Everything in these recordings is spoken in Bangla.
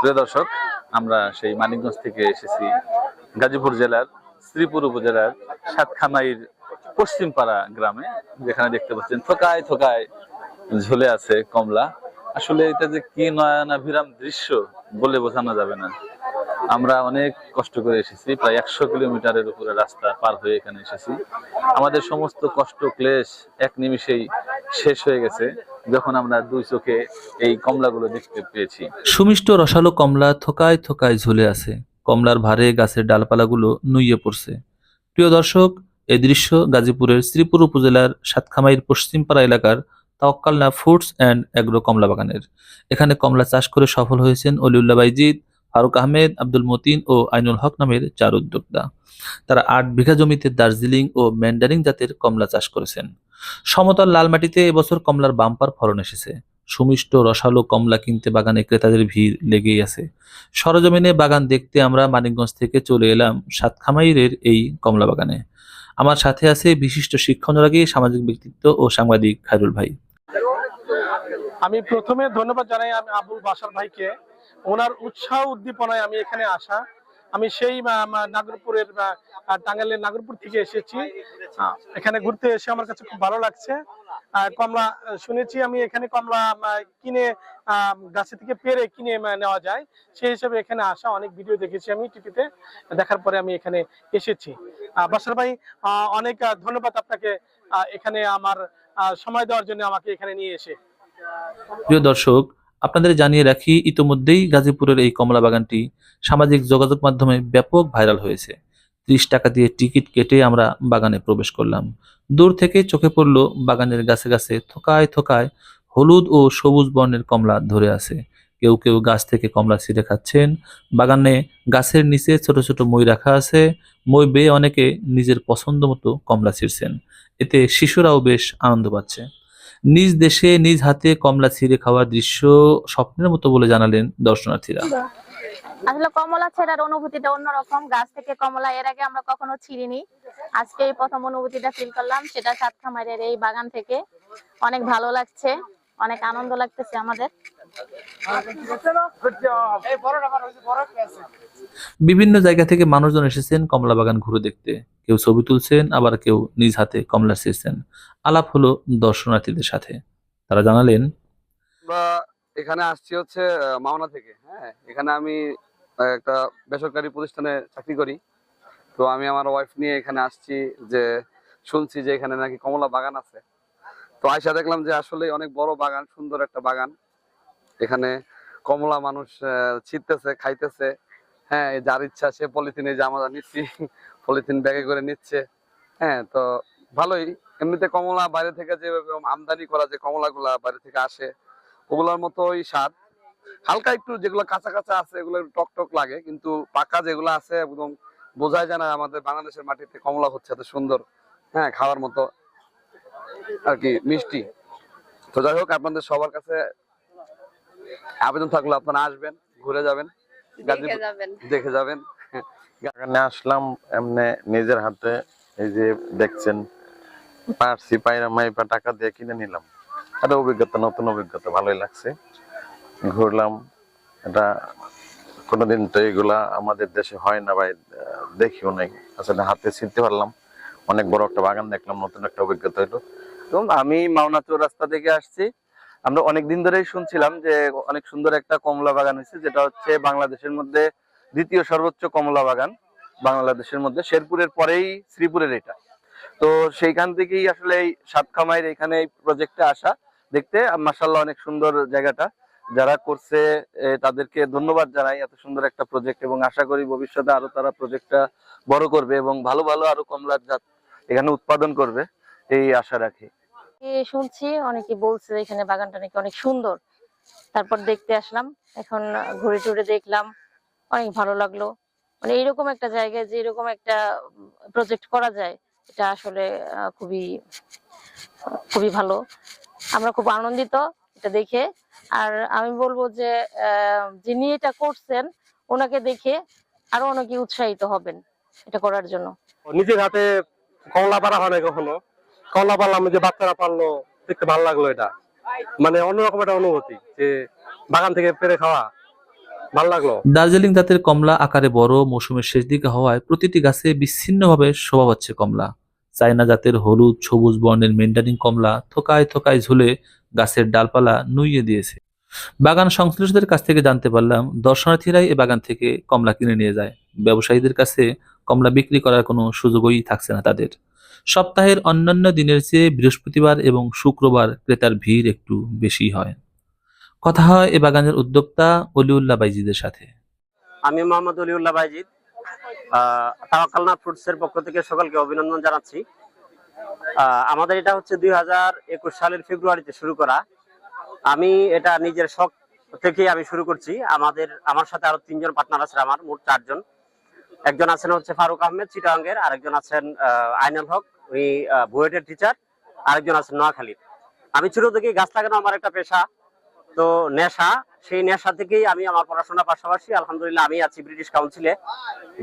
প্রিয় দর্শক, আমরা সেই মানিকগঞ্জ থেকে এসেছি গাজীপুর জেলার, শ্রীপুর উপজেলার সাতখামাইর পশ্চিমপাড়া গ্রামে, যেখানে দেখতে পাচ্ছেন থোকায় থোকায় ঝুলে আছে কমলা। আসলে এটা যে কি নয়নাভিরাম দৃশ্য বলে বোঝানো যাবে না। আমরা অনেক কষ্ট করে এসেছি, প্রায় একশো কিলোমিটারের উপরে রাস্তা পার হয়ে এখানে এসেছি। আমাদের সমস্ত কষ্ট, ক্লেশ এক নিমিষেই শেষ হয়ে গেছে। যখন আমরা দুই চোখে এই কমলাগুলো দেখতে পেয়েছি। সুমিষ্ট রসালো কমলা থোকায় থোকায় ঝুলে আছে। কমলার ভারে গাছের ডালপালাগুলো নুইয়ে পড়ছে। প্রিয় দর্শক এই দৃশ্য গাজীপুরের শ্রীপুর উপজেলার সাতখামাইর পশ্চিমপাড়া এলাকার তাওয়াক্কালনা ফুডস অ্যান্ড অ্যাগ্রো কমলা বাগানের। এখানে কমলা চাষ করে সফল হয়েছেন অলিউল্লাহ বাইজিদ ফারুক আহমেদ, আব্দুল মতিন ও আইনুল হক নামের চার উদ্যোক্তা। তারা আট বিঘা জমিতে দার্জিলিং ও ম্যান্ডারিং জাতের কমলা চাষ করেছেন। সমতল লাল মাটিতে এবছর কমলার বাম্পার ফলন এসেছে। সুমিষ্ট রসালো কমলা কিনতে বাগানে ক্রেতাদের ভিড় লেগেই আছে। সরজমিনে বাগান দেখতে আমরা মানিকগঞ্জ থেকে চলে এলাম সাতখামাইরের এই কমলা বাগানে। আমার সাথে আছে বিশিষ্ট শিক্ষানুরাগী সামাজিক ব্যক্তিত্ব ও সাংবাদিক খায়রুল ভাই। আমি প্রথমে ধন্যবাদ জানাই আমি আবুল বাসার ভাইকে। ওনার উৎসাহ, উদ্দীপনায় আমি এখানে আসা। আমি সেই নাগরপুরের টাঙ্গাইলের নাগরপুর থেকে এসেছি। এখানে ঘুরতে এসে আমার কাছে খুব ভালো লাগছে। কমলা শুনেছি আমি এখানে কমলা কিনে গাছে থেকে পেরে কিনে নেওয়া যায়। সেই হিসেবে এখানে আসা, অনেক ভিডিও দেখেছি আমি টিভিতে। দেখার পরে আমি এখানে এসেছি। বাসার ভাই অনেক ধন্যবাদ আপনাকে এখানে আমার সময় দেওয়ার জন্য আমাকে এখানে নিয়ে এসে। প্রিয় দর্শক আপনাদের জানিয়ে রাখি, ইতোমধ্যেই গাজীপুরের এই কমলা বাগানটি সামাজিক যোগাযোগ মাধ্যমে ব্যাপক ভাইরাল হয়েছে। ত্রিশ টাকা দিয়ে টিকিট কেটে আমরা বাগানে প্রবেশ করলাম। দূর থেকে চোখে পড়ল বাগানের গাছে গাছে থোকায় থোকায় হলুদ ও সবুজ বর্ণের কমলা ধরে আছে। কেউ কেউ গাছ থেকে কমলা ছিঁড়ে খাচ্ছেন। বাগানে গাছের নিচে ছোট ছোট মই রাখা আছে। মই বেয়ে অনেকে নিজের পছন্দ মতো কমলা ছিঁড়ছেন। এতে শিশুরাও বেশ আনন্দ পাচ্ছে। নিজ দেশে নিজ হাতে কমলা ছিঁড়ে খাওয়ার দৃশ্য স্বপ্নের মতো বলে জানালেন দর্শনার্থীরা। আসলে কমলা ছেড়ার অনুভূতিটা অন্যরকম। গাছ থেকে কমলা এর আগে আমরা কখনো ছিঁড়িনি। আজকে এই প্রথম অনুভূতিটা ফিল করলাম সেটা সাতখামারের এই বাগান থেকে। অনেক ভালো লাগছে অনেক আনন্দ লাগতেছে আমাদের। বিভিন্ন জায়গা থেকে মানুষজন এসেছেন কমলা বাগান ঘুরে দেখতে। কেউ ছবি তুলছেন আবার কেউ নিজ হাতে কমলা ছিঁড়ছেন আলাপ হলো দর্শনার্থীদের সাথে। তারা জানালেন এখানে আসছি হচ্ছে মাওনা থেকে হ্যাঁ? এখানে আমি একটা বেসরকারি প্রতিষ্ঠানে চাকরি করি। তো আমি আমার ওয়াইফ নিয়ে এখানে আসছি যে শুনছি যে এখানে নাকি কমলা বাগান আছে। তো আয়সা দেখলাম যে আসলে অনেক বড় বাগান সুন্দর একটা বাগান। এখানে কমলা মানুষ আহ, ছিঁড়তেছে খাইতেছে। হ্যাঁ যার ইচ্ছা সে পলিথিনে আমরা নিচ্ছি পলিথিন ব্যাগে করে নিচ্ছে। হ্যাঁ তো ভালোই। এমনিতে কমলা বাইরে থেকে যে আমদানি করা যে কমলাগুলা বাইরে থেকে আসে, ওগুলোর মতোই স্বাদ। হালকা একটু যেগুলো কাঁচা কাঁচা আছে, এগুলো টক টক লাগে, কিন্তু পাকা যেগুলো আছে, একদম বোঝাই যায় না আমাদের বাংলাদেশের মাটিতে কমলা হচ্ছে এত সুন্দর। হ্যাঁ খাওয়ার মতো আর কি, মিষ্টি। তো যাই হোক, আপনাদের সবার কাছে আবেদন থাকলে আপনারা আসবেন, ঘুরে যাবেন। দেখে যাবেন। এখানে আসলাম এমনি নিজের হাতে এই যে দেখছেন পারছি পায়রা মাইপা টাকা দিয়ে কিনে নিলাম। একটা অভিজ্ঞতা নতুন অভিজ্ঞতা ভালোই লাগছে। ঘুরলাম এটা কোনোদিন তো এগুলা আমাদের দেশে হয় না ভাই দেখিও নাই। আসলে হাতে ছিনতে পারলাম। অনেক বড় একটা বাগান দেখলাম নতুন একটা অভিজ্ঞতা হলো এবং আমি মাওনা রাস্তা থেকে আসছি। আমরা অনেক দিন ধরেই শুনছিলাম যে অনেক সুন্দর একটা কমলা বাগান হয়েছে, যেটা হচ্ছে বাংলাদেশের মধ্যে দ্বিতীয় সর্বোচ্চ কমলা বাগান বাংলাদেশের মধ্যে, শেরপুরের পরেই শ্রীপুরের এটা। তো সেইখান থেকেই আসলে এই সাতখামাইয়ের এখানে এই প্রজেক্টে আসা, দেখতে মাসাল্লাহ অনেক সুন্দর জায়গাটা। যারা করছে তাদেরকে ধন্যবাদ জানাই এত সুন্দর একটা প্রজেক্ট এবং আশা করি ভবিষ্যতে আরও তারা প্রজেক্টটা বড় করবে এবং ভালো ভালো আরও কমলার জাত এখানে উৎপাদন করবে, এই আশা রাখি। শুনছি, অনেকে বলছে এখানে বাগানটা নাকি অনেক সুন্দর। তারপর দেখতে আসলাম, এখন ঘুরে টুরে দেখলাম, অনেক ভালো লাগল। মানে এরকম একটা জায়গায় যে এরকম একটা প্রজেক্ট করা যায়, এটা আসলে খুবই খুবই ভালো। আমরা খুব আনন্দিত এটা দেখে। আর আমি বলব যে যিনি এটা করছেন, ওনাকে দেখে আরও অনেকে উৎসাহিত হবেন এটা করার জন্য। নিজের হাতে কমলা পাড়া হয় না কখনো? কমলা পারলাম যে বাচ্চারা পারল, দেখতে ভালো লাগল এটা। মানে অন্যরকম একটা অনুভূতি, যে বাগান থেকে পেরে খাওয়া লাগল। দার্জিলিং জাতের কমলা আকারে বড়, মৌসুমের শেষ দিকে হওয়ায় প্রতিটি গাছে বিচ্ছিন্নভাবে শোভা পাচ্ছে কমলা। চায়না জাতের হলুদ, সবুজ বর্ণের মেন্ডারিং কমলা থোকায় থোকায় ঝুলে গাছের ডালপালা নুইয়ে দিয়েছে। বাগান সংশ্লিষ্টদের কাছ থেকে জানতে পারলাম, দর্শনার্থীরাই এ বাগান থেকে কমলা কিনে নিয়ে যায়। ব্যবসায়ীদের কাছে কমলা বিক্রি করার কোনো সুযোগই থাকছে না তাদের। সপ্তাহের অন্যান্য দিনের চেয়ে বৃহস্পতিবার এবং শুক্রবার ক্রেতার ভিড় একটু বেশি হয়। কথা হয় এ বাগানের উদ্যোক্তা অলিউল্লাহ বাইজিদের সাথে। আমি মোহাম্মদ অলিউল্লাহ বাইজিদ তাওয়াক্কালনা ফ্রুটস এর পক্ষ থেকে সকলকে অভিনন্দন জানাচ্ছি। আমাদের এটা হচ্ছে দুই হাজার একুশ সালের ফেব্রুয়ারিতে শুরু করা। আমি এটা নিজের শখ থেকে আমি শুরু করছি। আমাদের, আমার সাথে আরও তিনজন পার্টনার আছে, আমার মোট চারজন। একজন আছেন হচ্ছে ফারুক আহমেদ চিটাঙ্গের আরেকজন আছেন আইনাল হক, উনি বুয়েটের টিচার আরেকজন আছেন নোয়াখালীর। আমি ছোট থেকেই গাছ লাগানো আমার একটা পেশা, তো নেশা, সেই নেশা থেকেই আমি আমার পড়াশোনার পাশাপাশি, আলহামদুলিল্লাহ আমি আছি ব্রিটিশ কাউন্সিলে,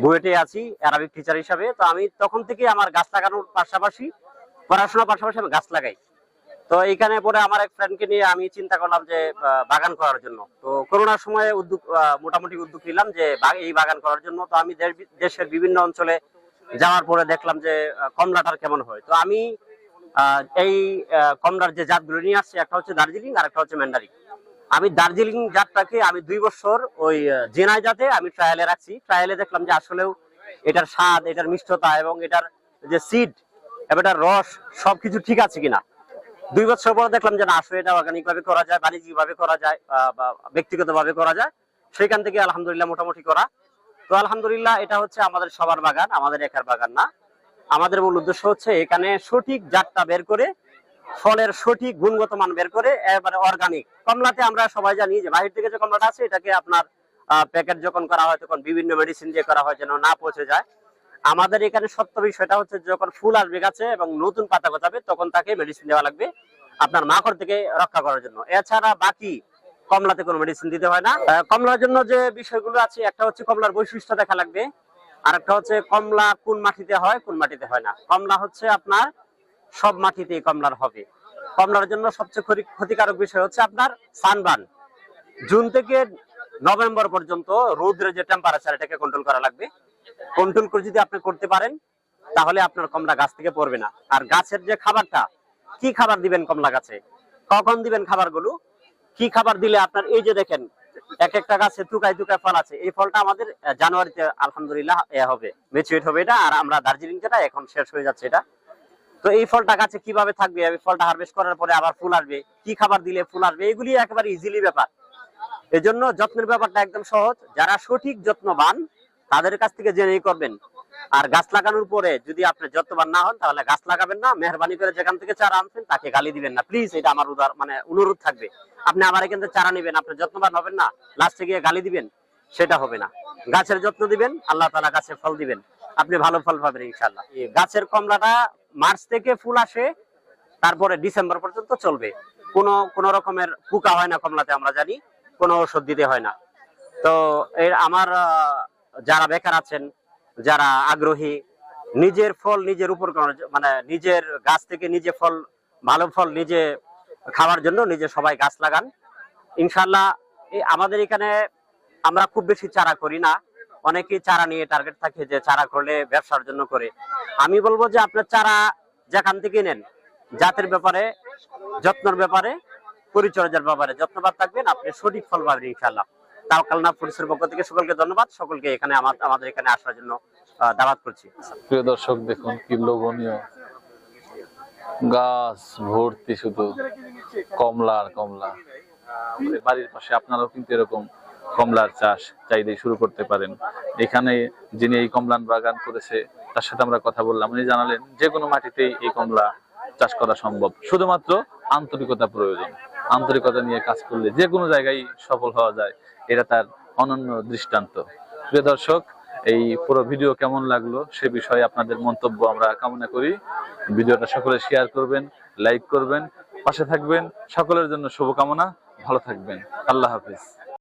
বুয়েটে আছি অ্যারাবিক টিচার হিসাবে। তো আমি তখন থেকে আমার গাছ লাগানোর পাশাপাশি, পড়াশোনার পাশাপাশি আমি গাছ লাগাই। তো এইখানে পরে আমার এক ফ্রেন্ডকে নিয়ে আমি চিন্তা করলাম যে বাগান করার জন্য। তো করোনার সময় উদ্যোগ মোটামুটি উদ্যোগ নিলাম যে এই বাগান করার জন্য। তো আমি দেশের বিভিন্ন অঞ্চলে যাওয়ার পরে দেখলাম যে কমলাটার কেমন হয়। তো আমি এই কমলার যে জাতগুলো নিয়ে আসছি, একটা হচ্ছে দার্জিলিং আর একটা হচ্ছে ম্যান্ডারিং আমি দার্জিলিং জাতটাকে আমি দুই বছর ওই জেনাই জাতে আমি ট্রায়ালে রাখছি। ট্রায়ালে দেখলাম যে আসলেও এটার স্বাদ, এটার মিষ্টতা এবং এটার যে সিড এবং এটার রস সবকিছু ঠিক আছে কিনা। দুই বছর পর দেখলাম যে না, আসলে এটা অর্গানিক ভাবে করা যায় বাণিজ্যিক ভাবে করা যায় বা ব্যক্তিগত ভাবে করা যায়। সেখান থেকে আলহামদুলিল্লাহ মোটামুটি করা। তো আলহামদুলিল্লাহ এটা হচ্ছে আমাদের সবার বাগান, আমাদের একার বাগান না। আমাদের মূল উদ্দেশ্য হচ্ছে এখানে সঠিক জাতটা বের করে, ফলের সঠিক গুণগত মান বের করে এবারে অর্গানিক কমলাতে আমরা সবাই জানি যে বাহির থেকে যে কমলাটা আছে, এটাকে আপনার প্যাকেট যখন করা হয়, তখন বিভিন্ন মেডিসিন দিয়ে করা হয় যেন না পচে যায়। আমাদের এখানে সত্য বিষয়টা হচ্ছে যখন ফুল আসবে গাছে এবং নতুন পাতা গজাবে, তখন তাকে মেডিসিন দেওয়া লাগবে আপনার মাকড় থেকে রক্ষা করার জন্য। এছাড়া বাকি কমলাতে কোনো মেডিসিন দিতে হয় না। কমলার জন্য যে বিষয়গুলো আছে, একটা হচ্ছে কমলার বৈশিষ্ট্য দেখা লাগবে আর একটা হচ্ছে কমলা কোন মাটিতে হয়, কোন মাটিতে হয় না। কমলা হচ্ছে আপনার সব মাটিতেই কমলার হবে। কমলার জন্য সবচেয়ে ক্ষতিকারক বিষয় হচ্ছে আপনার সানবান। জুন থেকে নভেম্বর পর্যন্ত রোদ্রের যে টেম্পারেচার এটাকে কন্ট্রোল করা লাগবে। কন্ট্রোল করে যদি আপনি করতে পারেন, তাহলে আপনার কমলা গাছ থেকে পড়বে না। আর গাছের যে খাবারটা, কি খাবার দিবেন কমলা গাছে? কখন দিবেন খাবারগুলো? কি খাবার দিলে আপনার, এই যে দেখেন, এক একটা গাছে টুকায় টুকায় ফল আছে। এই ফলটা আমাদের জানুয়ারিতে আলহামদুলিল্লাহ, এ হবে মেচুয়েট হবে এটা, আর আমরা দার্জিলিং যেটা এখন শেষ হয়ে যাচ্ছে এটা। তো এই ফলটা গাছে কীভাবে থাকবে? এই ফলটা হারভেস্ট করার পরে আবার ফুল আসবে। কি খাবার দিলে ফুল আসবে? এগুলি একেবারে ইজিলি ব্যাপার। এজন্য যত্নের ব্যাপারটা একদম সহজ। যারা সঠিক যত্নবান তাদের কাছ থেকে জেনেই করবেন। আর গাছ লাগানোর পরে যদি আপনি যত্নবান না হন, তাহলে গাছ লাগাবেন না, মেহরবানি করে যেখান থেকে চারা আনছেন তাকে গালি দিবেন না। প্লিজ এটা আমার উদার মানে অনুরোধ থাকবে। আপনি আমার এখান থেকে চারা নেবেন, আপনি যত্নবান হবেন না লাস্টে গিয়ে গালি দিবেন, সেটা হবে না। গাছের যত্ন দিবেন, আল্লাহ তালা গাছে ফল দিবেন। আপনি ভালো ফল পাবেন ইনশাল্লাহ গাছের কমলাটা মার্চ থেকে ফুল আসে, তারপরে ডিসেম্বর পর্যন্ত চলবে। কোনো কোনো রকমের পোকা হয় না কমলাতে, আমরা জানি। কোনো ওষুধ দিতে হয় না। তো এর আমার যারা বেকার আছেন, যারা আগ্রহী, নিজের ফল নিজের উপর মানে নিজের গাছ থেকে নিজে ফল, ভালো ফল নিজে খাওয়ার জন্য নিজে সবাই গাছ লাগান। ইনশাল্লাহ আমাদের এখানে আমরা খুব বেশি চারা করি না। অনেকেই চারা নিয়ে টার্গেট থাকে যে চারা করলে ব্যবসার জন্য করে। আমি বলব যে আপনার চারা যেখান থেকে নেন, জাতের ব্যাপারে, যত্নের ব্যাপারে, পরিচর্যার ব্যাপারে যত্নবাদ থাকবেন, আপনি সঠিক ফল পাবেন ইনশাল্লাহ পুলিশের পক্ষ থেকে সকলকে ধন্যবাদ। সকলকে এখানে আমাদের এখানে আসার জন্য দাওয়াত করছি। প্রিয় দর্শক, দেখুন কি লোভনীয়। গাছ ভর্তি শুধু কমলা বাড়ির পাশে আপনারাও কিন্তু এরকম কমলার চাষ চাইলে শুরু করতে পারেন। এখানে যিনি এই কমলান বাগান করেছে, তার সাথে আমরা কথা বললাম। উনি জানালেন, যে কোনো মাটিতেই এই কমলা চাষ করা সম্ভব। শুধুমাত্র আন্তরিকতা প্রয়োজন। আন্তরিকতা নিয়ে কাজ করলে যে কোনো জায়গায় সফল হওয়া যায়, এটা তার অনন্য দৃষ্টান্ত। প্রিয় দর্শক, এই পুরো ভিডিও কেমন লাগল সে বিষয়ে আপনাদের মন্তব্য আমরা কামনা করি। ভিডিওটা সকলে শেয়ার করবেন লাইক করবেন, পাশে থাকবেন। সকলের জন্য শুভকামনা। ভালো থাকবেন। আল্লাহ হাফিজ।